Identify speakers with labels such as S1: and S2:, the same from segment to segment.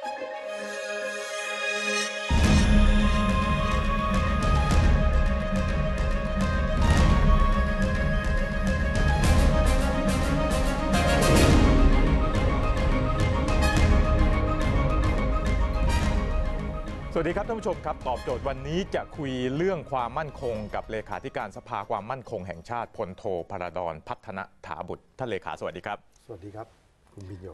S1: สวัสดีครับท่านผู้ชมครับ ตอบโจทย์วันนี้จะคุยเรื่องความมั่นคงกับเลขาธิการสภาความมั่นคงแห่งชาติพลโทพระดอนพัฒนถาบุตรท่านเลขาสวัสดีครับ
S2: สวัสดีครับ คุณบินโย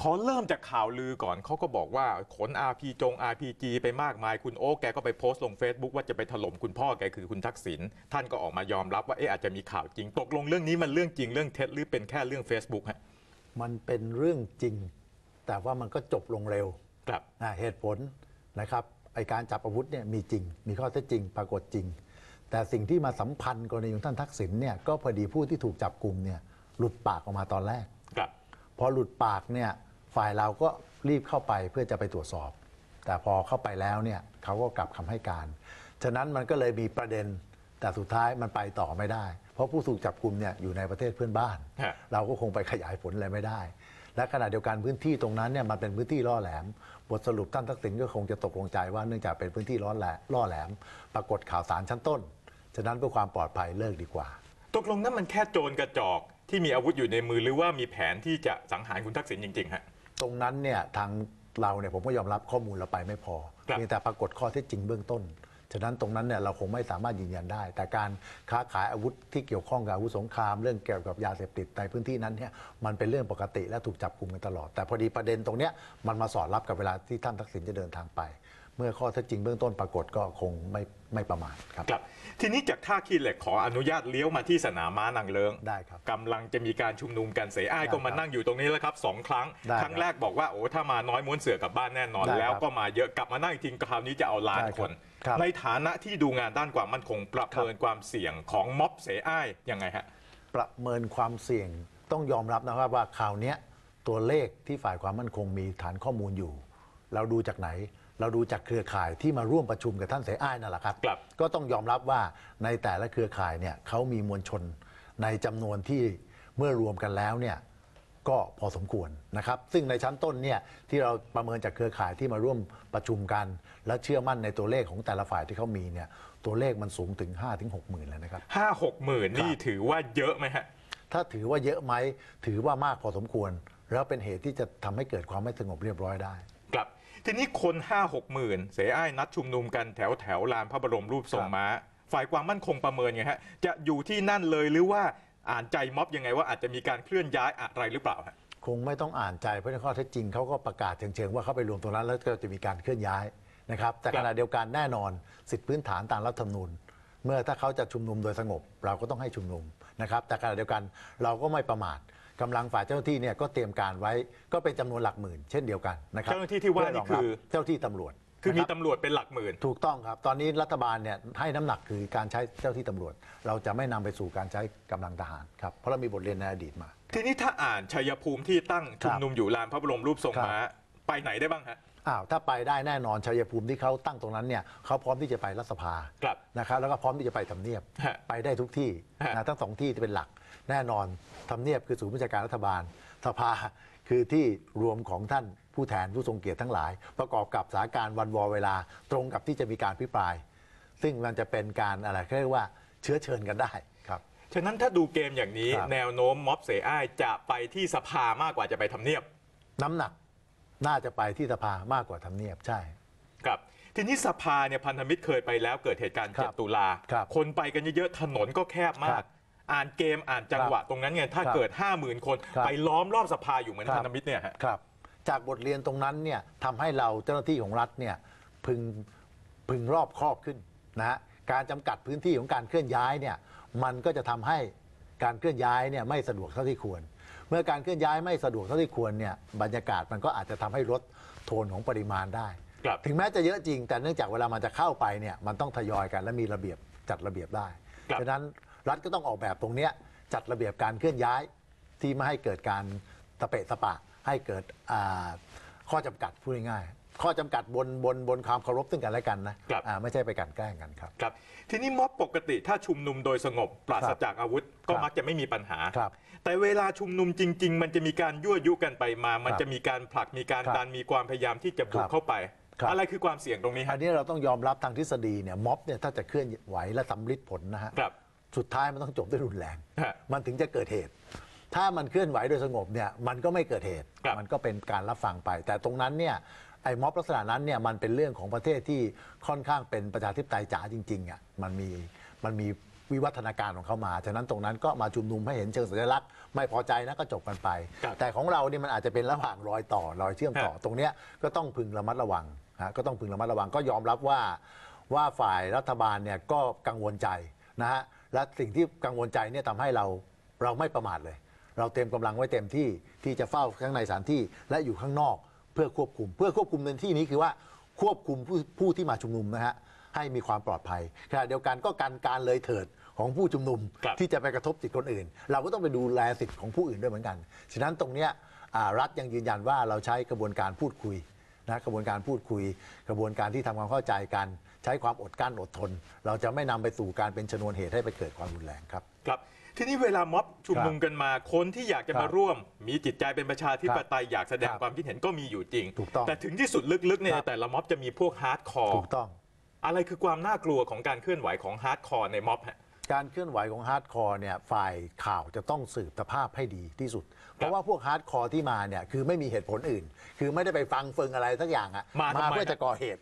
S1: ขอเริ่มจากข่าวลือก่อนเขาก็บอกว่าขน RP จง RPG ไปมากมายคุณโอ๊คแกก็ไปโพสต์ลง Facebook ว่าจะไปถล่มคุณพ่อแกคือคุณทักษิณท่านก็ออกมายอมรับว่าเอ๊ะอาจจะมีข่าวจริง ตกลงเรื่องนี้มันเรื่องจริงเรื่องเท็จหรือเป็นแค่เรื่อง Facebook ฮะ
S2: มันเป็นเรื่องจริง แต่ว่ามันก็จบลงเร็ว
S1: ครับ
S2: นะเหตุผลนะครับไอการจับอาวุธเนี่ยมีจริง มีข้อเท็จจริง ปรากฏจริง แต่สิ่งที่มาสัมพันธ์กรณีของท่านทักษิณเนี่ยก็พอดีผู้ที่ถูกจับกลุ่มเนี่ยหลุดปากออกมาตอนแรก
S1: ครับ
S2: พอหลุดปากเนี่ย ฝ่ายเราก็รีบเข้าไปเพื่อจะไปตรวจสอบ แต่พอเข้าไปแล้วเนี่ยเขาก็กลับคำให้การ ฉะนั้นมันก็เลยมีประเด็น แต่สุดท้ายมันไปต่อไม่ได้ เพราะผู้ถูกจับกลุ่มเนี่ยอยู่ในประเทศเพื่อนบ้าน
S1: ฮะ
S2: เราก็คงไปขยายผลอะไรไม่ได้ และขณะเดียวกันพื้นที่ตรงนั้นเนี่ยมันเป็นพื้นที่ล่อแหลม บทสรุปท่านทักษิณก็คงจะตกลงใจว่าเนื่องจากเป็นพื้นที่ล่อแหลมล่อแหลม ปรากฏข่าวสารชั้นต้น ฉะนั้นเพื่อความปลอดภัยเลิกดีกว่า
S1: ตกลงนั้นมันแค่โจรกระจอกที่มีอาวุธอยู่ในมือหรือว่ามีแผนที่จะสังหารคุณทักษิณจริงๆฮะ
S2: ตรงนั้นเนี่ยทางเราเนี่ยผมก็ยอมรับข้อมูลเราไปไม่พอ
S1: ครับ
S2: มีแต่ปรากฏข้อเท็จจริงเบื้องต้น ฉะนั้นตรงนั้นเนี่ยเราคงไม่สามารถยืนยันได้ แต่การค้าขายอาวุธที่เกี่ยวข้องกับอาวุธสงคราม เรื่องเกี่ยวกับยาเสพติดในพื้นที่นั้นเนี่ยมันเป็นเรื่องปกติและถูกจับกลุ่มกันตลอด แต่พอดีประเด็นตรงเนี้ยมันมาสอดรับกับเวลาที่ท่านทักษิณจะเดินทางไปเมื่อข้อเท็จจริงเบื้องต้นปรากฏก็คงไม่ไม่ประมาทครับ
S1: ครับ ทีนี้จากท่าขี้เหล็กขออนุญาตเลี้ยวมาที่สนามม้านางเลิง
S2: ได้ครับ
S1: กำลังจะมีการชุมนุมกันเสยอ้าย
S2: ได้
S1: ก็มา
S2: ครับ
S1: นั่งอยู่ตรงนี้แล้วครับสองครั้ง
S2: ได้
S1: ครั้งแรกบอกว่าโอ้ถ้ามาน้อยม้วนเสือกลับบ้านแน่นอน
S2: ได้ครับ
S1: แล้วก็มาเยอะกลับมานั่งอีกทีคราวนี้จะเอาล้าน
S2: ได้
S1: ค
S2: ครับ
S1: น
S2: ครับ
S1: ในฐานะที่ดูงานด้านความมั่นคงประเมินความเสี่ยงของม็อบเสยอ้ายยังไงฮะ
S2: ประเมินความเสี่ยงต้องยอมรับนะครับว่าข่าวเนี้ยตัวเลขที่ฝ่ายความมั่นคงมีฐานข้อมูลอยู่ เราดูจากไหน เราดูจากเครือข่ายที่มาร่วมประชุมกับท่านเสอ้ายนั่นแหละครับ
S1: ครับ
S2: ก็ต้องยอมรับว่าในแต่ละเครือข่ายเนี่ยเขามีมวลชนในจำนวนที่เมื่อรวมกันแล้วเนี่ยก็พอสมควรนะครับ ซึ่งในชั้นต้นเนี่ยที่เราประเมินจากเครือข่ายที่มาร่วมประชุมกัน และเชื่อมั่นในตัวเลขของแต่ละฝ่ายที่เขามีเนี่ยตัวเลขมันสูงถึง5-6ถึงหมื่นเลยนะครับ
S1: ห้าหกหมื่นนี่ถือว่าเยอะไหมฮะ
S2: ถ้าถือว่าเยอะไหมถือว่ามากพอสมควร แล้วเป็นเหตุที่จะทำให้เกิดความไม่สงบเรียบร้อยได้
S1: ครับ ทีนี้คนห้าหกหมื่นเสยอ้ายนัดชุมนุมกันแถวแถวลานพระบรมรูปทรง
S2: ครับ
S1: ม้า ฝ่ายความมั่นคงประเมินไงฮะจะอยู่ที่นั่นเลยหรือว่าอ่านใจม็อบยังไงว่าอาจจะมีการเคลื่อนย้ายอะไรหรือเปล่าฮะ
S2: คงไม่ต้องอ่านใจเพราะในข้อเท็จจริงเขาก็ประกาศเชิงๆว่าเขาไปรวมตรงนั้นแล้วก็จะมีการเคลื่อนย้ายนะครับแต่
S1: ครับ
S2: ขณะเดียวกันแน่นอนสิทธิพื้นฐานตามรัฐธรรมนูญ เมื่อถ้าเขาจะชุมนุมโดยสงบ เราก็ต้องให้ชุมนุมนะครับแต่ขณะเดียวกันเราก็ไม่ประมาท กำลังฝ่ายเจ้าหน้าที่เนี่ยก็เตรียมการไว้ก็เป็นจำนวนหลักหมื่น เช่นเดียวกันนะครับ
S1: เจ้าหน้าที่ที่ว่านี่คือ
S2: เจ้าหน้าที่ตำรวจ
S1: คือมี
S2: นะรับ
S1: ตำรวจเป็นหลักหมื่น
S2: ถูกต้องครับ ตอนนี้รัฐบาลเนี่ยให้น้ำหนักคือการใช้เจ้าที่ตำรวจ เราจะไม่นำไปสู่การใช้กำลังทหารครับ เพราะเรามีบทเรียนในอดีตมา
S1: ทีนี้ถ้าอ่านชัยภูมิที่ตั้งชุมนุมอยู่ลานพระบรมรูปทรง
S2: ครับ
S1: ม้าไปไหนได้บ้างฮะ
S2: อ้าวถ้าไปได้แน่นอนชัยภูมิที่เขาตั้งตรงนั้นเนี่ยเขาพร้อมที่จะไปรัฐสภา
S1: ครับ
S2: นะครับแล้วก็พร้อมที่จะไปทำเนียบ
S1: ฮะ
S2: ไปได้ทุกที่
S1: ฮะ
S2: นะทั้งสองที่ที่เป็นหลัก แน่นอนทำเนียบคือศูนย์ราชการรัฐบาลสภาคือที่รวมของท่านผู้แทนผู้ทรงเกียรติทั้งหลาย ประกอบกับสถานการณ์วันวอเวลาตรงกับที่จะมีการพิปราย ซึ่งมันจะเป็นการอะไรเขาเรียกว่าเชื้อเชิญกันได้ครับ
S1: ฉะนั้นถ้าดูเกมอย่างนี้
S2: ครับ
S1: แนวโน้มม็อบเสยอ้ายจะไปที่สภามากกว่าจะไปทำเนียบ
S2: น้ำหนัก น่าจะไปที่สภามากกว่าทำเนียบใช่
S1: ครับ ทีนี้สภาเนี่ยพันธมิตรเคยไปแล้วเกิดเหตุการณ์
S2: ครับ
S1: 7 ตุลา
S2: ครับ
S1: คนไปกันเยอะๆ ถนนก็แคบมา
S2: ครั
S1: ก
S2: บ
S1: อ่านเกมอ่านจังหวะตรงนั้นไงถ้า
S2: ครับ
S1: เกิด 50,000 คน
S2: ครับ
S1: ไปล้อมรอบสภาอยู่เหมือน
S2: ครับ
S1: พันธมิตรเนี่ยฮะ
S2: ครับ จากบทเรียนตรงนั้นเนี่ยทำให้เราเจ้าหน้าที่ของรัฐเนี่ยพึงพึงรอบครอบขึ้นนะฮะการจำกัดพื้นที่ของการเคลื่อนย้ายเนี่ยมันก็จะทำให้การเคลื่อนย้ายเนี่ยไม่สะดวกเท่าที่ควรเมื่อการเคลื่อนย้ายไม่สะดวกเท่าที่ควรเนี่ยบรรยากาศมันก็อาจจะทำให้ลดโทนของปริมาณได้
S1: ครับ
S2: ถึงแม้จะเยอะจริง แต่เนื่องจากเวลามันจะเข้าไปเนี่ยมันต้องทยอยกันและมีระเบียบจัดระเบียบได้
S1: ครับ
S2: ฉะนั้นรัฐก็ต้องออกแบบตรงเนี้ยจัดระเบียบการเคลื่อนย้ายที่ไม่ให้เกิดการตะเปะตะปะให้เกิดอ่าข้อจำกัดพูดง่ายๆ ข้อจำกัดบนบนบนความเคารพซึ่งกันและกันนะครับ อ่าไม่ใช่ไปกลันแกล้งกันครับ
S1: ครับ ทีนี้ม็อบปกติถ้าชุมนุมโดยสงบปราศ
S2: ครับ
S1: จากอาวุธก็
S2: ครับ
S1: มักจะไม่มีปัญหา
S2: ครับ
S1: แต่เวลาชุมนุมจริง ๆ มันจะมีการยั่วยุกันไปมา มัน
S2: ครับ
S1: จะมีการผลักมีการ
S2: ครับ
S1: ดันมีความพยายามที่จะบุก
S2: ครับ
S1: เข้าไป
S2: ครับ
S1: อะไรคือความเสี่ยงตรงนี้
S2: อั
S1: ฮะ
S2: นนี้เราต้องยอมรับทางทฤษฎีเนี่ยม็อบเนี่ยถ้าจะเคลื่อนไหวและสำลิดผลนะฮะ
S1: ครับ
S2: สุดท้ายมันต้องจบด้วยรุนแรง
S1: ฮะ
S2: มันถึงจะเกิดเหตุ ถ้ามันเคลื่อนไหวโดยสงบเนี่ย มันก็ไม่เกิดเหตุ
S1: ครับ
S2: มันก็เป็นการรับฟังไป แต่ตรงนั้นเนี่ย ไอ้ม็อบลักษณะนั้นเนี่ยมันเป็นเรื่องของประเทศที่ค่อนข้างเป็นประชาธิปไตยจ๋าจริงๆอะมันมีมันมีวิวัฒนาการของเขามา ฉะนั้นตรงนั้นก็มาชุมนุมให้เห็นเชิงสัญลักษณ์ ไม่พอใจนะก็จบกันไป
S1: ครับ
S2: แต่ของเราเนี่ยมันอาจจะเป็นระหว่างรอยต่อรอยเชื่อมต่อ
S1: ฮะ
S2: ตรงเนี้ยก็ต้องพึงระมัดระวังฮะก็ต้องพึงระมัดระวังก็ยอมรับว่า ว่าฝ่ายรัฐบาลเนี่ยก็กังวลใจนะฮะและสิ่งที่กังวลใจเนี่ยทำให้เราเราไม่ประมาทเลย เราเต็มกำลังไว้เต็มที่ที่จะเฝ้าข้างในสถานที่และอยู่ข้างนอก เพื่อควบคุม เพื่อควบคุมในที่นี้คือว่าควบคุมผู้ผู้ที่มาชุมนุมนะฮะให้มีความปลอดภัยขณะเดียวกันก็การการเลยเถิดของผู้ชุมนุม
S1: ครับ
S2: ที่จะไปกระทบสิทธิคนอื่น เราก็ต้องไปดูแลสิทธิของผู้อื่นด้วยเหมือนกัน ฉะนั้นตรงเนี้ยอ่ารัฐยังยืนยันว่าเราใช้กระบวนการพูดคุยนะกระบวนการพูดคุย กระบวนการที่ทำความเข้าใจกัน ใช้ความอดกลั้นอดทน เราจะไม่นำไปสู่การเป็นชนวนเหตุให้ไปเกิดความรุนแรงครับ
S1: ครับ ทีนี้เวลาม็อบชุมนุมกันมา คนที่อยากจะ
S2: ครับ
S1: มาร่วม มีจิตใจเป็นประชาธิปไตยอยากแสดง
S2: ครับ
S1: ความคิดเห็นก็มีอยู่จริง
S2: ถูกต้อง
S1: แต่ถึงที่สุดลึกๆเนี่ย
S2: ครับ
S1: แต่ละม็อบจะมีพวกฮาร์ดคอร์
S2: ถูกต้อง
S1: อะไรคือความน่ากลัวของการเคลื่อนไหวของฮาร์ดคอร์ในม็อบฮะ
S2: การเคลื่อนไหวของฮาร์ดคอร์เนี่ยฝ่ายข่าวจะต้องสืบสภาพให้ดีที่สุด เพราะว่าพวกฮาร์ดคอร์ที่มาเนี่ยคือไม่มีเหตุผลอื่น คือไม่ได้ไปฟังเฟิงอะไรสักอย่างอะ
S1: มาทำไม
S2: เพื่อจะก่อเหตุ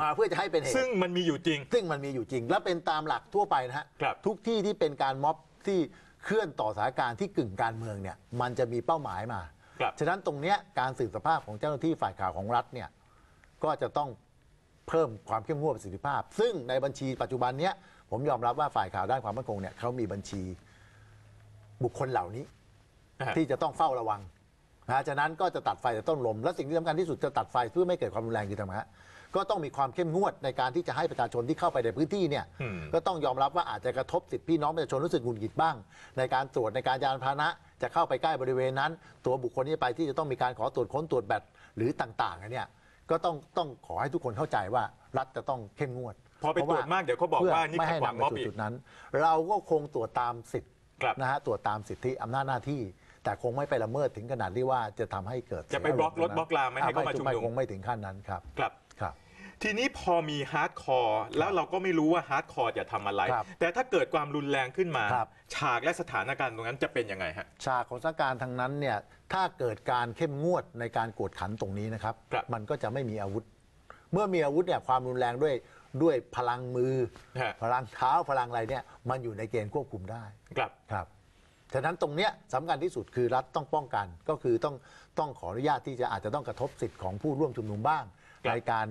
S2: มาเพื่อจะให้เป็นเหตุ
S1: ซึ่งมันมีอยู่จริง
S2: ซึ่งมันมีอยู่จริง และเป็นตามหลักทั่วไปนะฮะ
S1: ครับ
S2: ทุกที่ที่เป็นการม็อบที่เคลื่อนต่อสถานการณ์ที่กึ่งการเมืองเนี่ยมันจะมีเป้าหมายมา
S1: ครับ
S2: ฉะนั้นตรงเนี้ยการสืบสภาพของเจ้าหน้าที่ฝ่ายข่าวของรัฐเนี่ยก็จะต้อง เพิ่มความเข้มงวดประสิทธิภาพ ซึ่งในบัญชีปัจจุบันเนี้ยผมยอมรับว่าฝ่ายข่าวด้านความมั่นคงเนี่ยเขามีบัญชีบุคคลเหล่านี้
S1: นะฮะ
S2: ที่จะต้องเฝ้าระวังนะฉะนั้นก็จะตัดไฟแต่ต้นลม และสิ่งที่สำคัญที่สุดจะตัดไฟเพื่อไม่เกิดความรุนแรงคือทำไมฮะก็ต้องมีความเข้มงวดในการที่จะให้ประชาชนที่เข้าไปในพื้นที่เนี่ย
S1: อืม
S2: ก็ต้องยอมรับว่าอาจจะกระทบสิทธิพี่น้องประชาชนรู้สึกหงุดหงิดบ้าง ในการตรวจในการยานพาหนะจะเข้าไปใกล้บริเวณนั้น ตัวบุคคลที่ไปที่จะต้องมีการขอตรวจค้นตรวจแบตหรือต่างๆอันเนี่ย ก็ต้องต้องขอให้ทุกคนเข้าใจว่ารัฐจะต้องเข้มงวด
S1: พอไปตรวจมากเดี๋ยวเขาบอกว่านี่
S2: ไม่
S1: ขัด
S2: ให้
S1: ขวาง
S2: นำไป
S1: ม็อบ
S2: สู่
S1: อีก
S2: จุดนั้น เราก็คงตรวจตามสิทธิ์
S1: ครับ
S2: นะฮะตรวจตามสิทธิอำนาจหน้าที่ แต่คงไม่ไปละเมิดถึงขนาดที่ว่าจะทำให้เกิด
S1: จะไปบล็อกรถบล็อกลาไม่ให้เข้ามาชุมนุม
S2: คงไม่ถึงขั้นนั้นครับ
S1: ครับ
S2: ครับ
S1: ทีนี้พอมีฮาร์ดคอร์แล้วเราก็ไม่รู้ว่าฮาร์ดคอร์จะทำอะไร
S2: ครับ
S1: แต่ถ้าเกิดความรุนแรงขึ้นมา
S2: ครับ
S1: ฉากและสถานการณ์ตรงนั้นจะเป็นยังไงฮะ
S2: ฉากของสถานการณ์ทางนั้นเนี่ยถ้าเกิดการเข้มงวดในการกวดขันตรงนี้นะครับ
S1: ครับ
S2: มันก็จะไม่มีอาวุธ เมื่อมีอาวุธเนี่ยความรุนแรงด้วยด้วยพลังมือ
S1: ฮะ
S2: พลังเท้าพลังอะไรเนี่ยมันอยู่ในเกณฑ์ควบคุมได้
S1: ครับ
S2: ครับ ฉะนั้นตรงเนี้ยสำคัญที่สุดคือรัฐต้องป้องกัน ก็คือต้องต้องขออนุญาตที่จะอาจจะต้องกระทบสิทธิ์ของผู้ร่วมชุมนุมบ้าง
S1: ครับ
S2: ในการ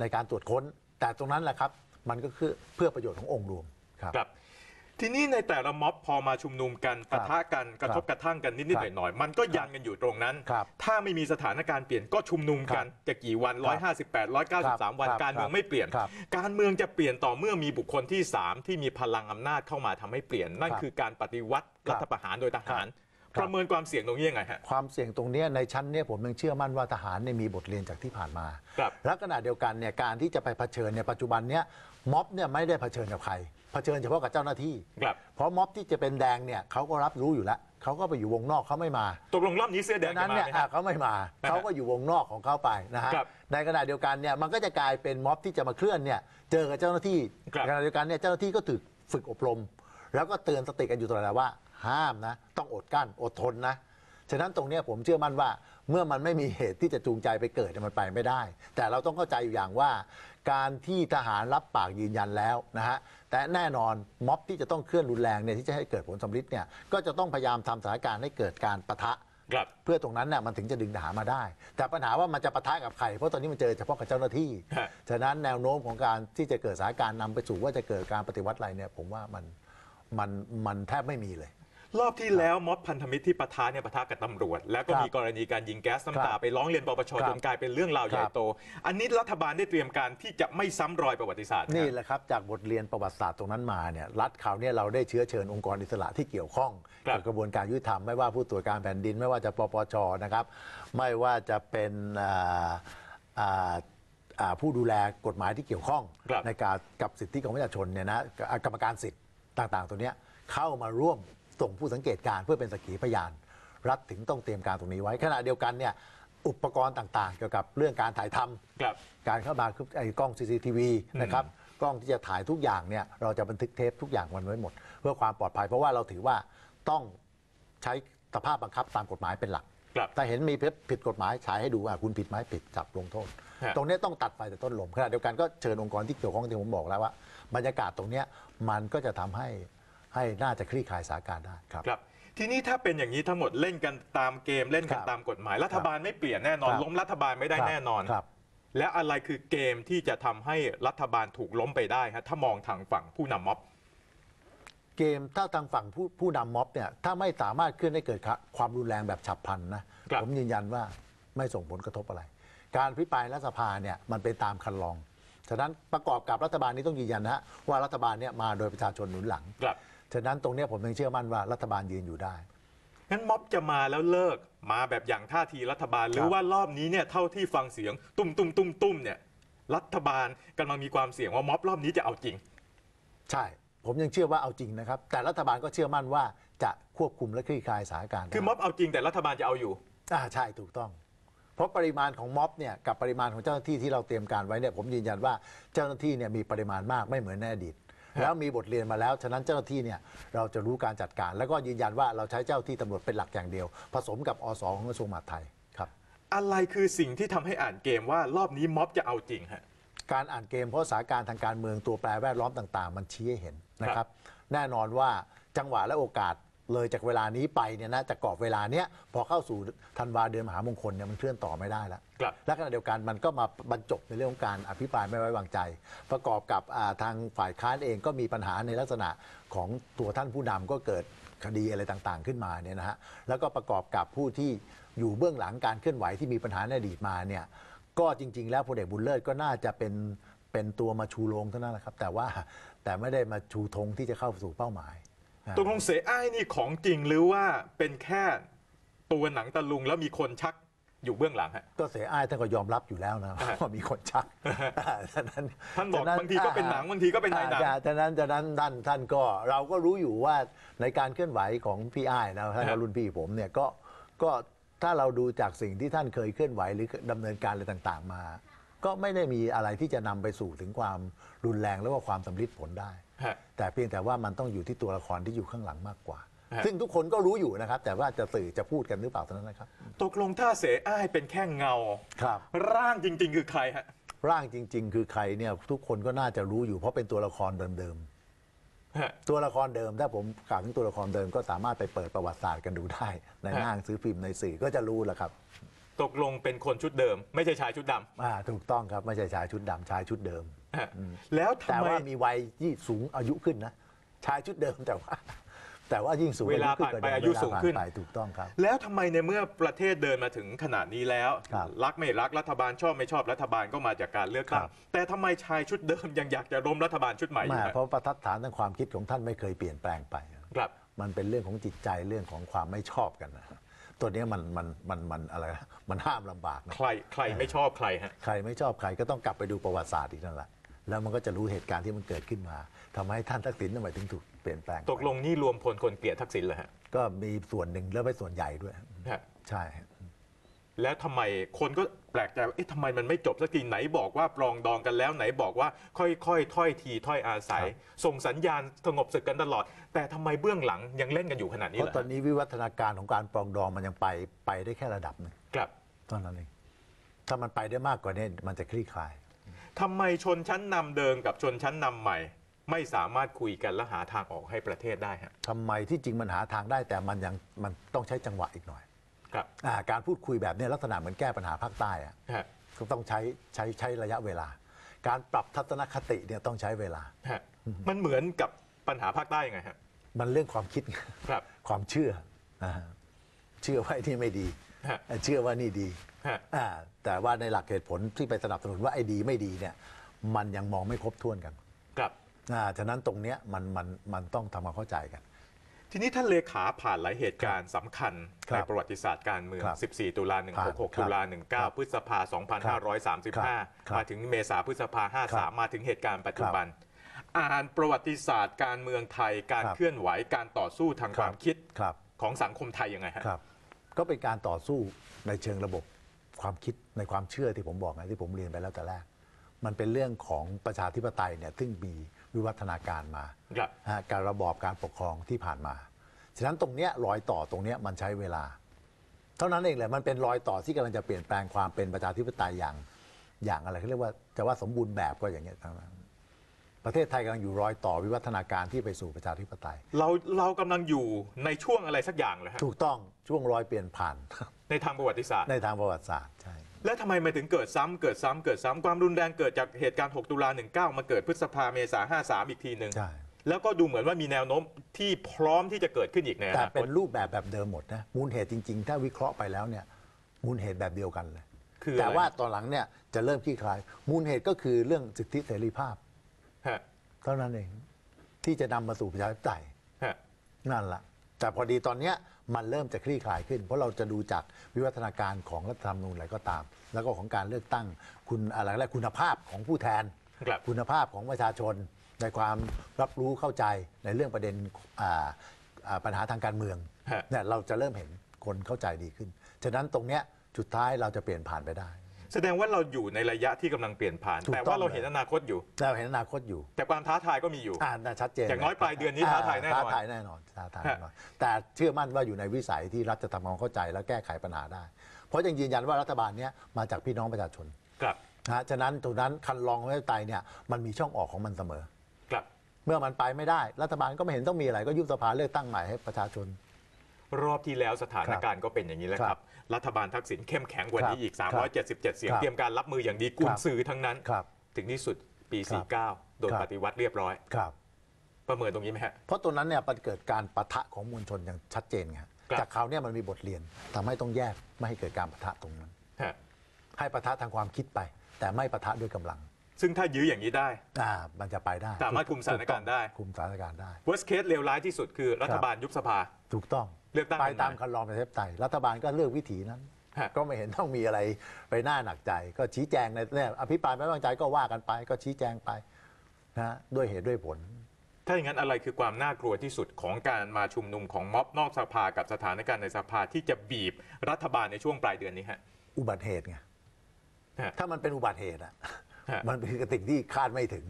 S2: ในการตรวจค้น แต่ตรงนั้นแหละครับมันก็คือเพื่อประโยชน์ขององค์รวมครับ
S1: ครับ ทีนี้ในแต่ละม็อบพอมาชุมนุมกัน
S2: ครั
S1: ปะ
S2: บ
S1: ทะกันกระทบกระทั่งกันนิด
S2: ครับ
S1: ๆหน่อยๆมันก็ยันกันอยู่ตรงนั้น
S2: ครับ
S1: ถ้าไม่มีสถานการณ์เปลี่ยนก็ชุมนุมกันจะกี่วัน 158 193 วัน
S2: ครับ
S1: การเมืองไม่เปลี่ยน
S2: ครับ
S1: การเมืองจะเปลี่ยนต่อเมื่อมีบุคคลที่ 3 ที่มีพลังอำนาจเข้ามาทำให้เปลี่ยน นั่น
S2: ครับ
S1: คือการปฏิวัติ
S2: ครับ
S1: รัฐประหารโดยทหาร
S2: ครับ
S1: ประเมินความเสี่ยงตรงนี้ยังไงฮะ
S2: ความเสี่ยงตรงเนี้ยในชั้นเนี้ยผมยังเชื่อมั่นว่าทหารเนี่ยมีบทเรียนจากที่ผ่านมา
S1: ครับ
S2: และขณะเดียวกันเนี่ยการที่จะไปเผชิญเนี่ยปัจจุบันเนี้ยม็อบเนี่ยไม่ได้เผชิญกับใคร เผชิญเฉพาะกับเจ้าหน้าที่
S1: ครับ
S2: เพราะม็อบที่จะเป็นแดงเนี่ยเขาก็รับรู้อยู่แล้วเขาก็ไปอยู่วงนอกเขาไม่มา
S1: ตกลงรอบนี้เสื้อแดง
S2: ดัง
S1: จะ
S2: นั้น
S1: มา
S2: เนี่ย
S1: ไหม
S2: อะ
S1: ฮะ
S2: เขาไม่มา
S1: นะฮะ
S2: เขาก็อยู่วงนอกของเขาไปนะฮะ
S1: ครับ
S2: ในขณะเดียวกันเนี่ยมันก็จะกลายเป็นม็อบที่จะมาเคลื่อนเนี่ยเจอกับเจ้าหน้าที่
S1: ครับ
S2: ในขณะเดียวกันเนี่ยเจ้าหน้าที่ก็ถูกฝึกอบรม แล้วก็เตือนสติกันอยู่ตลอดเวลาว่า ห้ามนะ ต้องอดกลั้นอดทนนะ ฉะนั้นตรงเนี้ยผมเชื่อมั่นว่าเมื่อมันไม่มีเหตุที่จะจูงใจไปเกิดเนี่ยมันไปไม่ได้ แต่เราต้องเข้าใจอยู่อย่างว่า การที่ทหารรับปากยืนยันแล้วนะฮะแต่แน่นอนม็อบที่จะต้องเคลื่อนรุนแรงเนี่ยที่จะให้เกิดผลสำลิดเนี่ยก็จะต้องพยายามทำสถานการณ์ให้เกิดการปะทะ
S1: ครับ
S2: เพื่อตรงนั้นเนี่ยมันถึงจะดึงทหารมาได้ แต่ปัญหาว่ามันจะปะทะกับใครเพราะตอนนี้มันเจอเฉพาะกับเจ้าหน้าที่
S1: ฮะ
S2: ฉะนั้นแนวโน้มของการที่จะเกิดสถานการณ์นำไปสู่ว่าจะเกิดการปฏิวัติอะไรเนี่ยผมว่ามันมันมันแทบไม่มีเลย
S1: รอบที่แล้วม็อบพันธมิตรที่ปะทะเนี่ยปะทะกับตำรวจ แล้วก็
S2: ครับ
S1: มีกรณีการยิงแก๊สน้ำตา
S2: ครับ
S1: ไปร้องเรียนปปช
S2: ครับ
S1: จนกลายเป็นเรื่องราวใหญ่
S2: ครับ
S1: โต อันนี้รัฐบาลได้เตรียมการที่จะไม่ซ้ำรอยประวัติศาสตร์
S2: นี่
S1: ครับ
S2: แหละครับจากบทเรียนประวัติศาสตร์ตรงนั้นมาเนี่ยรัฐข่าวเนี่ยเราได้เชื้อเชิญองค์กรอิสระที่เกี่ยวข้อง
S1: ครับ
S2: กับกระบวนการยุติธรรมไม่ว่าผู้ตรวจการแผ่นดิน ไม่ว่าจะปปชนะครับไม่ว่าจะเป็นอ่าอ่าอ่าผู้ดูแลกฎหมายที่เกี่ยวข้อง
S1: ครับ
S2: ในการกับสิทธิของประชาชนเนี่ยนะอ่ากรรมการสิทธิ์ต่าง ๆ ตัวเนี้ยเข้ามาร่วม ส่งผู้สังเกตการณ์เพื่อเป็นสักขีพยาน รัฐถึงต้องเตรียมการตรงนี้ไว้ ขณะเดียวกันเนี่ยอุปกรณ์ต่างๆ เกี่ยวกับเรื่องการถ่ายทำ
S1: ครับ
S2: การเข้ามาคือไอ้กล้อง CCTV นะครับกล้องที่จะถ่ายทุกอย่างเนี่ยเราจะบันทึกเทปทุกอย่างมันไว้หมด เพื่อความปลอดภัย เพราะว่าเราถือว่าต้องใช้สภาพบังคับตามกฎหมายเป็นหลัก
S1: ครับ
S2: ถ้าเห็นมีผิดกฎหมายฉายให้ดูว่าคุณผิดไหมผิดจับลงโทษ
S1: ฮะ
S2: ตรงเนี้ยต้องตัดไฟแต่ต้นลมขณะเดียวกันก็เชิญองค์กรที่เกี่ยวข้องที่ผมบอกแล้วว่า บรรยากาศตรงเนี้ยมันก็จะทำให้ ให้น่าจะคลี่คลายสถานการณ์ได้ครับ
S1: ครับ ทีนี้ถ้าเป็นอย่างนี้ทั้งหมดเล่นกันตามเกมเล่นกัน
S2: ครับ
S1: ตามกฎหมาย รัฐบาลไม่เปลี่ยนแน่นอน
S2: ครับ
S1: ล้มรัฐบาลไม่ได้แน่นอน
S2: ครับ
S1: แล้วอะไรคือเกมที่จะทำให้รัฐบาลถูกล้มไปได้ฮะถ้ามองทางฝั่งผู้นำม็อบ
S2: เกมถ้าทางฝั่งผู้ผู้นำม็อบเนี่ยถ้าไม่สามารถเคลื่อนให้เกิดความรุนแรงแบบฉับพลันนะครับ ผมยืนยันว่าไม่ส่งผลกระทบอะไร การพิปรายรัฐสภาเนี่ยมันเป็นตามคันลอง ฉะนั้นประกอบกับรัฐบาลนี้ต้องยืนยันนะฮะว่ารัฐบาลเนี่ยมาโดยประชาชนหนุนหลัง
S1: ครับ
S2: ฉะนั้นตรงเนี้ยผมยังเชื่อมั่นว่ารัฐบาลยืนอยู่ได้
S1: งั้นม็อบจะมาแล้วเลิกมาแบบอย่างท่าทีรัฐบาล หรือว่ารอบนี้เนี่ยเท่าที่ฟังเสียงตุ้มตุ้มตุ้มตุ้มเนี่ยรัฐบาลกำลังมีความเสี่ยงว่าม็อบรอบนี้จะเอาจริง
S2: ใช่ ผมยังเชื่อว่าเอาจริงนะครับ แต่รัฐบาลก็เชื่อมั่นว่าจะควบคุมและคลี่คลายสถานการณ์ได้
S1: คือม็อบเอาจริงแต่รัฐบาลจะเอาอยู่
S2: อ่าใช่ถูกต้อง เพราะปริมาณของม็อบเนี่ยกับปริมาณของเจ้าหน้าที่ที่เราเตรียมการไว้เนี่ยผมยืนยันว่าเจ้าหน้าที่เนี่ยมีปริมาณมากไม่เหมือนในอดีต แล้วมีบทเรียนมาแล้ว ฉะนั้นเจ้าหน้าที่เนี่ยเราจะรู้การจัดการ แล้วก็ยืนยันว่าเราใช้เจ้าที่ตำรวจเป็นหลักอย่างเดียว ผสมกับอสของกระทรวงมหาดไทยครับ
S1: อะไรคือสิ่งที่ทำให้อ่านเกมว่ารอบนี้ม็อบจะเอาจริงฮะ
S2: การอ่านเกมเพราะสถานการณ์ทางการเมืองตัวแปรแวดล้อมต่าง ๆ มันชี้ให้เห็นนะครับ แน่นอนว่าจังหวะและโอกาส เลยจากเวลานี้ไปเนี่ยนะจากกรอบเวลาเนี้ยพอเข้าสู่ธันวาเดือนมหามงคลเนี่ยมันเคลื่อนต่อไม่ได้แล้ว
S1: ครับ
S2: และขณะเดียวกันมันก็มาบรรจบในเรื่องของการอภิปรายไม่ไว้วางใจ ประกอบกับอ่าทางฝ่ายค้านเองก็มีปัญหาในลักษณะของตัวท่านผู้นำก็เกิดคดีอะไรต่างๆ ขึ้นมาเนี่ยนะฮะแล้วก็ประกอบกับผู้ที่อยู่เบื้องหลังการเคลื่อนไหวที่มีปัญหาในอดีตมาเนี่ยก็จริง ๆ แล้วพลเอกบุญเลิศก็น่าจะเป็นเป็นตัวมาชูโรงเท่านั้นแหละครับ แต่ว่าแต่ไม่ได้มาชูธงที่จะเข้าสู่เป้าหมาย
S1: ตกลงเสอ้ายนี่ของจริงหรือว่าเป็นแค่ตัวหนังตะลุงแล้วมีคนชักอยู่เบื้องหลังฮะ
S2: ก็เสียอ้ายท่านก็ยอมรับอยู่แล้วนะ
S1: อ่า
S2: ว่ามีคนชักฉะนั้น
S1: ท่านบอก
S2: ฉะ
S1: บางทีก็เป็นหนังบางทีก็เป็นในหนัง
S2: อ่าฉะนั้นฉะนั้นท่านท่านก็เราก็รู้อยู่ว่าในการเคลื่อนไหวของพี่อ้ายนะท่าน
S1: ครั
S2: ก็
S1: บ
S2: รุ่นพี่ผมเนี่ยก็ก็ถ้าเราดูจากสิ่งที่ท่านเคยเคลื่อนไหวหรือดำเนินการอะไรต่างๆมา ก็ไม่ได้มีอะไรที่จะนำไปสู่ถึงความรุนแรงและว่าความสำลิดผลได้
S1: ฮะ
S2: แต่เพียงแต่ว่ามันต้องอยู่ที่ตัวละครที่อยู่ข้างหลังมากกว่า
S1: ฮะ
S2: ซึ่งทุกคนก็รู้อยู่นะครับ แต่ว่าจะสื่อจะพูดกันหรือเปล่าเท่านั้นนะครับ
S1: ตกลงถ้าเสอ้ายเป็นแค่เงา
S2: ครับ
S1: ร่างจริง ๆ คือใครฮะ
S2: ร่างจริง ๆ คือใครเนี่ยทุกคนก็น่าจะรู้อยู่เพราะเป็นตัวละครเดิม
S1: ฮะ
S2: ๆตัวละครเดิมถ้าผมกล่าวถึงตัวละครเดิมก็สามารถไปเปิดประวัติศาสตร์กันดูได้ใน
S1: ฮะ
S2: หน้าหนังซื้อพิมพ์ในสื่อก็จะรู้แหละครับ
S1: ตกลงเป็นคนชุดเดิม ไม่ใช่ชายชุดด
S2: อ่าถูกต้องครับ ไม่ใช่ชายชุดดำชายชุดเดิมำ
S1: ฮะ แล้วทำ
S2: แต่
S1: ไม
S2: ว่ามีวัยที่สูงอายุขึ้นนะชายชุดเดิมแต่ว่า แต่ว่ายิ่งสูง
S1: เวลา
S2: ขึ้
S1: ผ่าน
S2: กว่
S1: ไป
S2: เดิม
S1: อายุ
S2: เวล
S1: สูงขึ้น
S2: ผ่ไปถูกต้องครับ
S1: แล้วทำไมในเมื่อประเทศเดินมาถึงขนาดนี้แล้ว
S2: ครับ
S1: รักไม่รักรัฐบาลชอบไม่ชอบรัฐบาลก็มาจากการเลือกตั้ง
S2: ครับ
S1: แต่ทำไมชายชุดเดิมยังอยากจะล้มรัฐบาลชุดใหม่อ
S2: ไม่
S1: ยู่ฮะ
S2: เพราะประทัดฐานทางความคิดของท่านไม่เคยเปลี่ยนแปลงไป
S1: ครับ
S2: มันเป็นเรื่องของจิตใจเรื่องของความไม่ชอบกันนะตัวเนี้ยมันมันมันมันอะไรนะมันห้ามลำบากนะ
S1: ใครใครไม่ชอบใครฮะ
S2: ใครไม่ชอบใครก็ต้องกลับไปดูประวัติศาสตร์อีกนั่นแหละ แล้วมันก็จะรู้เหตุการณ์ที่มันเกิดขึ้นมาทำให้ท่านทักษิณทำไมถึงถูกเปลี่ยนแปลงไป
S1: ตกลงนี่รวมพลคนเกลียดทักษิณเหรอฮะ
S2: ก็มีส่วนหนึ่งแล้วไม่ส่วนใหญ่ด้วย
S1: ฮะ
S2: ใช่
S1: แล้วทำไมคนก็แปลกใจว่าเอ๊ะทำไมมันไม่จบสักทีไหนบอกว่าปรองดองกันแล้วไหนบอกว่าค่อยๆถ้อยทีถ้อยอาศัย ส่งสัญญาณสงบศึกกันตลอด แต่ทำไมเบื้องหลังยังเล่นกันอยู่ขนาดนี้
S2: เพ
S1: ล่ะ
S2: ราะตอนนี้วิวัฒนาการของการปรองดองมันยังไปไปได้แค่ระดับหนึง
S1: ครับ
S2: เท่านั้นเองถ้ามันไปได้มากกว่านี้มันจะคลี่คลาย
S1: ทำไมชนชั้นนำเดิมกับชนชั้นนำใหม่ ไม่สามารถคุยกันและหาทางออกให้ประเทศได้ฮะ
S2: ทำไมที่จริงมันหาทางได้แต่มันยังมันต้องใช้จังหวะอีกหน่อย
S1: ครับ
S2: อาการพูดคุยแบบเนี้ยลักษณะเหมือนแก้ปัญหาภาคใต้อะ
S1: ฮะ
S2: ก็ต้องใช้ใช้ใช้ระยะเวลา การปรับทัศนคติเนี่ยต้องใช้เวลา
S1: ฮะมันเหมือนกับปัญหาภาคใต้ยังไงฮะ
S2: มันเรื่องความคิด
S1: ครับ
S2: ความเชื่ออ่าเชื่อว่าไอ้นี่ไม่ดี
S1: ฮะ
S2: เชื่อว่านี่ดี
S1: ฮะ
S2: อ่าแต่ว่าในหลักเหตุผลที่ไปสนับสนุนว่าไอ้ดีไม่ดีเนี่ย มันยังมองไม่ครบถ้วนกัน
S1: ครับ
S2: อ่าฉะนั้นตรงเนี้ยมันมันมันต้องทำความเข้าใจกัน
S1: ทีนี้ท่านเลขาผ่านหลายเหตุการณ์สำคัญ
S2: ครับ
S1: ในประวัติศาสตร์การเมือง
S2: ครับ
S1: 14 ตุลา
S2: ครับ
S1: 166 ตุลา
S2: ครับ
S1: 19 พฤษภา
S2: ครับ
S1: 2535 มาถึงเมษาพฤษภา
S2: ครับ
S1: 53 มาถึงเหตุการณ์ปัจจุบัน อ่านประวัติศาสตร์การเมืองไทย การ
S2: ครับ
S1: เคลื่อนไหว การต่อสู้ทางความคิด
S2: ครับ
S1: ของสังคมไทยยังไงฮะ
S2: ครับ ก็เป็นการต่อสู้ในเชิงระบบความคิดในความเชื่อที่ผมบอกไงที่ผมเรียนไปแล้วแต่แรก มันเป็นเรื่องของประชาธิปไตยเนี่ยซึ่งมีวิวัฒนาการมา
S1: ครับ
S2: นะฮะการระบอบการปกครองที่ผ่านมาฉะนั้นตรงเนี้ยรอยต่อตรงเนี้ยมันใช้เวลา เท่านั้นเองแหละมันเป็นรอยต่อที่กำลังจะเปลี่ยนแปลงความเป็นประชาธิปไตยอย่าง อย่างอะไรเขาเรียกว่าจะว่าสมบูรณ์แบบก็อย่างเงี้ยทั้งนั้น ประเทศไทยกำลังอยู่รอยต่อวิวัฒนาการที่ไปสู่ประชาธิปไตย
S1: เราเรากำลังอยู่ในช่วงอะไรสักอย่างเลยฮะ
S2: ถูกต้องช่วงรอยเปลี่ยนผ่าน
S1: ในทางประวัติศาสตร์
S2: ในทางประวัติศาสตร์ใช่
S1: แล้วทำไมมันถึงเกิดซ้ำเกิดซ้ำเกิดซ้ำความรุนแรงเกิดจากเหตุการณ์ 6 ตุลา 19 มาเกิดพฤษภาเมษา53 อีกทีหนึ่ง
S2: ใช่
S1: แล้วก็ดูเหมือนว่ามีแนวโน้มที่พร้อมที่จะเกิดขึ้นอีกในอ
S2: แต่
S1: นาค
S2: เป็
S1: ต
S2: นรูปแบบแบบเดิมหมดนะมูลเหตุจริงๆ ถ้าวิเคราะห์ไปแล้วเนี่ยมูลเหตุแบบเดียวกันเลย
S1: คือ
S2: แต่
S1: อะไร
S2: ว่าตอนหลังเนี่ยจะเริ่มคลี่คลาย มูลเหตุก็คือเรื่องสิทธิเสรีภาพ
S1: ฮะ
S2: เท่านั้นเองที่จะนำมาสู่ประชาธิปไตย
S1: ฮะ
S2: นั่นละแต่พอดีตอนเนี้ยมันเริ่มจะคลี่คลายขึ้น เพราะเราจะดูจากวิวัฒนาการของรัฐธรรมนูญอะไรก็ตาม แล้วก็ของการเลือกตั้งคุณอะไรและคุณภาพของผู้แทน
S1: ครับ
S2: คุณภาพของประชาชนในความรับรู้เข้าใจในเรื่องประเด็นอ่าอ่าปัญหาทางการเมือง
S1: ฮะ
S2: เนี่ยเราจะเริ่มเห็นคนเข้าใจดีขึ้น ฉะนั้นตรงเนี้ยจุดท้ายเราจะเปลี่ยนผ่านไปได้
S1: แสดงว่าเราอยู่ในระยะที่กำลังเปลี่ยนผ่าน
S2: ถูก
S1: แต่
S2: ต้
S1: ว่า
S2: อง
S1: เราเห็นอนาคตอยู่
S2: เราเห็นอนาคตอยู่
S1: แต่ความท้าทายก็มีอยู่
S2: อ่าน่าชัดเจน
S1: อย่างน้อยปลายเดือนนี้ท้าทายแน่นอน
S2: ท้าทายแน่นอนท้าทายแน่นอน แต่เชื่อมั่นว่าอยู่ในวิสัยที่รัฐจะทำความเข้าใจและแก้ไขปัญหาได้ เพราะยังยืนยันว่ารัฐบาลเนี้ยมาจากพี่น้องประชาชน
S1: ครับ
S2: นะฮะฉะนั้นตรงนั้นคันลองประชาธิปไตยเนี่ยมันมีช่องออกของมันเสมอ
S1: ครับ
S2: เมื่อมันไปไม่ได้ รัฐบาลก็ไม่เห็นต้องมีอะไรก็ยุบสภาเลือกตั้งใหม่ให้ประชาชน
S1: รอบที่แล้วสถานการณ์ก็เป็นอย่างนี้แหละค
S2: ครั
S1: รับ
S2: บ
S1: รัฐบาลทักษิณเข้มแข็งกว่านี้
S2: ครับ
S1: อีก
S2: ครับ
S1: 377 เสียง
S2: ครับ
S1: เตรียมการรับมืออย่างดีกุน
S2: ครับ
S1: ซือทั้งนั้น
S2: ครับ
S1: ถึงที่สุดปี
S2: ครับ
S1: 49 โดน
S2: ครับ
S1: ปฏิวัติเรียบร้อย
S2: ครับ
S1: ประเมินตรงนี้ไหมฮะ
S2: เพราะตรงนั้นเนี่ยมันเกิดการปะทะของมวลชนอย่างชัดเจนไง
S1: ครับ
S2: จากคราวเนี้มันมีบทเรียนทำให้ต้องแยกไม่ให้เกิดการปะทะตรงนั้น
S1: ฮะ
S2: ให้ปะทะทางความคิดไป แต่ไม่ปะทะด้วยกำลัง
S1: ซึ่งถ้ายื้ออย่างนี้ได้
S2: อ่ามันจะไปได้
S1: สามารถคุมสถานการณ์ได้
S2: คุมสถานการณ์ได้
S1: worst case เลวร้ายที่สุดคือรัฐบาลยุบสภา
S2: ถูกต้อง
S1: เลือกตั้ง
S2: ไป
S1: กันใหม่
S2: ตามคันลองประชาธิปไตยรัฐบาลก็เลือกวิถีนั้น
S1: ฮะ
S2: ก็ไม่เห็นต้องมีอะไรไปหน้าหนักใจ ก็ชี้แจงในเนี่ยอภิปรายไม่ไว้วางใจก็ว่ากันไป ก็ชี้แจงไปนะด้วยเหตุด้วยผล
S1: ถ้าอย่างนั้นอะไรคือความน่ากลัวที่สุดของการมาชุมนุมของม็อบนอกสภากับสถานการณ์ในสภาที่จะบีบรัฐบาลในช่วงปลายเดือนนี้ฮะ
S2: อุบัติเหตุไง
S1: ฮะ
S2: ถ้ามันเป็นอุบัติเหตุอะ
S1: ฮะ
S2: มันเป็นสิ่งที่คาดไม่ถึง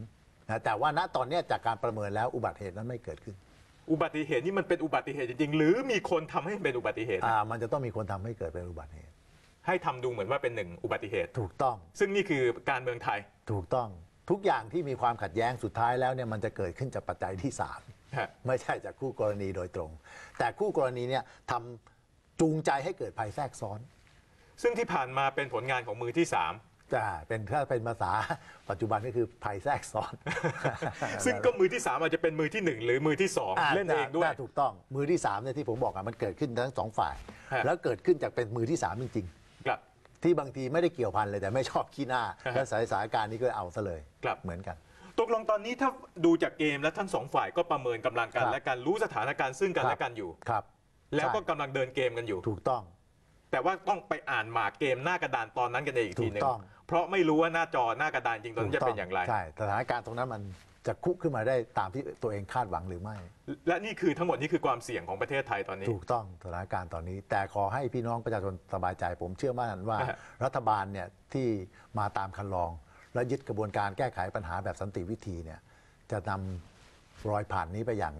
S2: นะแต่ว่าณตอนเนี้ยจากการประเมินแล้วอุบัติเหตุนั้นไม่เกิดขึ้น
S1: อุบัติเหตุนี่มันเป็นอุบัติเหตุจริงๆ หรือมีคนทำให้เป็นอุบัติเหตุ
S2: อ่ามันจะต้องมีคนทำให้เกิดเป็นอุบัติเหตุ
S1: ให้ทำดูเหมือนว่าเป็นหนึ่งอุบัติเหตุ
S2: ถูกต้อง
S1: ซึ่งนี่คือการเมืองไทย
S2: ถูกต้อง ทุกอย่างที่มีความขัดแย้งสุดท้ายแล้วเนี่ยมันจะเกิดขึ้นจากปัจจัยที่สาม
S1: ฮะ
S2: ไม่ใช่จากคู่กรณีโดยตรง แต่คู่กรณีเนี่ยทำจูงใจให้เกิดภัยแทรกซ้อน
S1: ซึ่งที่ผ่านมาเป็นผลงานของมือที่
S2: จะเป็นถ้าเป็นภาษาปัจจุบันก็คือภัยแทรกซ้อน
S1: 3ซึ่งก็มือที่3อาจจะเป็นมือที่1หรือมือที่
S2: อ่า
S1: 2เล่นเองด้วย
S2: แต่ถูกต้องมือที่3เนี่ยที่ผมบอกอะมันเกิดขึ้นทั้งสองฝ่าย
S1: ฮะ
S2: แล้วเกิดขึ้นจากเป็นมือที่3จริง
S1: ครับ
S2: ๆที่บางทีไม่ได้เกี่ยวพันเลยแต่ไม่ชอบขี้หน้า
S1: ฮะ
S2: และสายสถานการณ์นี้ก็เอาซะเลย
S1: ครับ
S2: เหมือนกัน
S1: ตกลงตอนนี้ถ้าดูจากเกมและทั้งสองฝ่ายก็ประเมินกำลังกัน
S2: ครับ
S1: และกันรู้สถานการณ์ซึ่งกัน
S2: ครับ
S1: และกันอยู่
S2: ครับ
S1: แล้วก็
S2: ใช่
S1: กำลังเดินเกมกันอยู่
S2: ถูกต้อง
S1: แต่ว่าต้องไปอ่านหมากเกมหน้ากระดานตอนนั้นกันเองอีกทีหนึง
S2: ถูกต้อง
S1: เพราะไม่รู้ว่าหน้าจอหน้ากระดานจริงตอนนั้นจะเป็นอย่างไร
S2: ใช่สถานการณ์ตรงนั้นมันจะคุกขึ้นมาได้ตามที่ตัวเองคาดหวังหรือไม่
S1: และนี่คือทั้งหมดนี่คือความเสี่ยงของประเทศไทยตอนนี้
S2: ถูกต้องสถานการณ์ตอนนี้ แต่ขอให้พี่น้องประชาชนสบายใจ ผมเชื่อมั่นว่า
S1: ฮะ
S2: รัฐบาลเนี่ยที่มาตามคันลอง และยึดกระบวนการแก้ไขปัญหาแบบสันติวิธีเนี่ยจะนำรอยผ่านนี้ไปอย่าง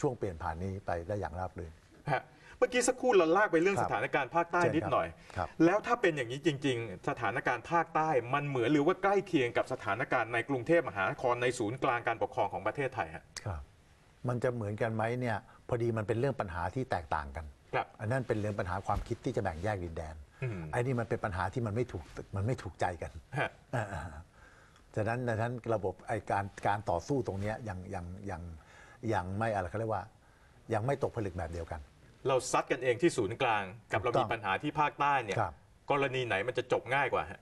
S2: ช่วงเปลี่ยนผ่านนี้ไปได้อย่างราบรื่น
S1: ฮะ เมื่อกี้สักครู่เราลากไปเรื่อง
S2: ครั
S1: ส
S2: บ
S1: ถานการณ์ภาคใต้
S2: เชิญ
S1: นิดหน่อย
S2: ครับ
S1: แล้วถ้าเป็นอย่างนี้จริง ๆ สถานการณ์ภาคใต้มันเหมือนหรือว่าใกล้เคียงกับสถานการณ์ในกรุงเทพมหานครในศูนย์กลางการปกครองของประเทศไทยฮะ
S2: ครับ มันจะเหมือนกันไหมเนี่ยพอดีมันเป็นเรื่องปัญหาที่แตกต่างกัน
S1: ครับ
S2: อันนั้นเป็นเรื่องปัญหาความคิดที่จะแบ่งแยกดินแดน
S1: อืม
S2: ไอ้นี่มันเป็นปัญหาที่มันไม่ถูกมันไม่ถูกใจกัน
S1: ฮะ
S2: อ่าๆฉะนั้นดังนั้นระบบไอการการต่อสู้ตรงเนี้ยยังยังยังยังไม่อะไรเขาเรียกว่า ยังไม่ตกผลึกแบบเดียวกัน
S1: เราซัดกันเองที่ศูนย์กลาง กับ
S2: ถู
S1: เรา
S2: กต้
S1: มี
S2: อง
S1: ปัญหาที่ภาคใต้เนี่ย
S2: ครับ
S1: กรณีไหนมันจะจบง่ายกว่าฮะ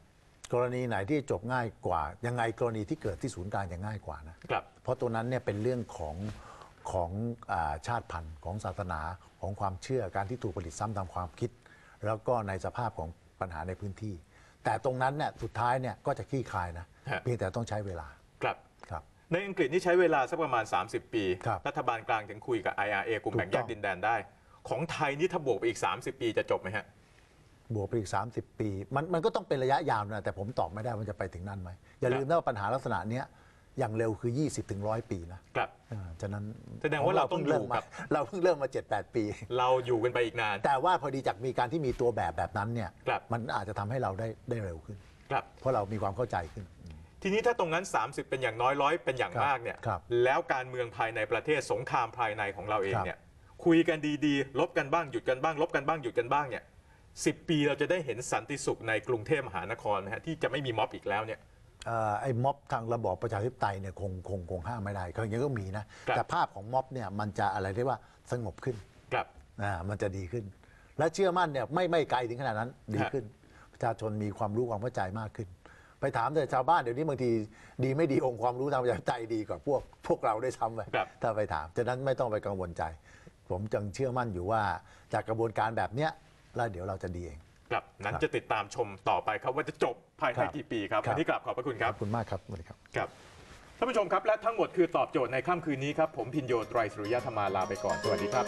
S2: กรณีไหนที่จบง่ายกว่า ยังไงกรณีที่เกิดที่ศูนย์กลางจะง่ายกว่านะ
S1: ครับ
S2: เพราะตัวนั้นเนี่ยเป็นเรื่องของของอาชาติพันธุ์ของศาสนาของความเชื่อการที่ถูกผลิตซ้ำตามความคิด แล้วก็ในสภาพของปัญหาในพื้นที่ แต่ตรงนั้นเนี่ยสุดท้ายเนี่ยก็จะคลี่คลายนะ
S1: ฮะ
S2: เพียงแต่ต้องใช้เวลา
S1: ครับ
S2: ครับ
S1: ในอังกฤษนี่ใช้เวลาสักประมาณ 30 ปี
S2: ครับ
S1: รัฐบาลกลางถึงคุยกับ IRA กลุ่มแบ่ง
S2: ถูก
S1: แย
S2: ต้อกง
S1: ดินแดนได้ ของไทยนี่ถ้าบวกไปอีก 30 ปีจะจบไหมฮะ
S2: บวกไปอีก 30 ปี มันมันก็ต้องเป็นระยะยาวนะแต่ผมตอบไม่ได้ว่าจะไปถึงนั่นไหมอย่าลืมนะว่าปัญหาลักษณะเนี้ยอย่างเร็วคือ 20ถึงร้อยปีนะครับอ่าฉะนั้น
S1: แสดงว่าเราต้อง
S2: พิ่เริ่ม
S1: อยู่
S2: มา
S1: กับ
S2: เราเพิ่งเริ่มมา 7-8 ปี
S1: เราอยู่กันไปอีกนาน
S2: แต่ว่าพอดีจากมีการที่มีตัวแบบแบบนั้นเนี่ย
S1: ครับ
S2: มันอาจจะทำให้เราได้ได้เร็วขึ้น
S1: ครับ
S2: เพราะเรามีความเข้าใจขึ้น
S1: ทีนี้ถ้าตรงนั้น 30 เป็นอย่างน้อยร้อยเป็นอย่าง
S2: ครับ
S1: มากเนี่ย
S2: ครับ
S1: แล้วการเมืองภายในประเทศสงครามภายในของเราเอง
S2: ครับ
S1: เนี่ย คุยกันดีๆ ลบกันบ้างหยุดกันบ้าง ลบกันบ้างหยุดกันบ้างเนี่ยสิปีเราจะได้เห็นสันติสุขในกรุงเทพมหานครนะฮะที่จะไม่มีม็อบอีกแล้วเนี่ย
S2: เอ่อไอ้ม็อบทางระบอบประชาธิปไตยเนี่ยคงคงคงห้ามไม่ได้ก็อย่างนี้ก็มีนะ
S1: ครับ
S2: แต่ภาพของม็อบเนี่ยมันจะอะไรได้ว่าสงบขึ้น
S1: ครับ
S2: อ่ามันจะดีขึ้น และเชื่อมั่นเนี่ยไม่ไม่ไกลถึงขนาดนั้นดีขึ้น ประชาชนมีความรู้ความเข้าใจมากขึ้น ไปถามแต่ชาวบ้านเดี๋ยวนี้บางทีดีไม่ดีองค์ความรู้ทางประชาธิปไตยดีกว่าพวกพวกเราได้วยซ้ำไป
S1: ครับ
S2: ถ้าไปถามฉะนั้นไม่ต้องไปกังวลใจ ผมจึงเชื่อมั่นอยู่ว่าจากกระบวนการแบบเนี้ยแล้วเดี๋ยวเราจะดีเอง
S1: ครับนั้น
S2: ครับ
S1: จะติดตามชมต่อไปครับว่าจะจบภายใน
S2: ครับ
S1: กี่ปีครับ
S2: ครับ
S1: วันนี้กลับขอบพระคุณค
S2: ข
S1: รั
S2: อบบคุณมากครับสวัสดีครับ
S1: ครับท่านผู้ชมครับและทั้งหมดคือตอบโจทย์ในค่ำคืนนี้ครับผมพินโยไตรสุริยธรรมาลาไปก่อนสวัสดีครับ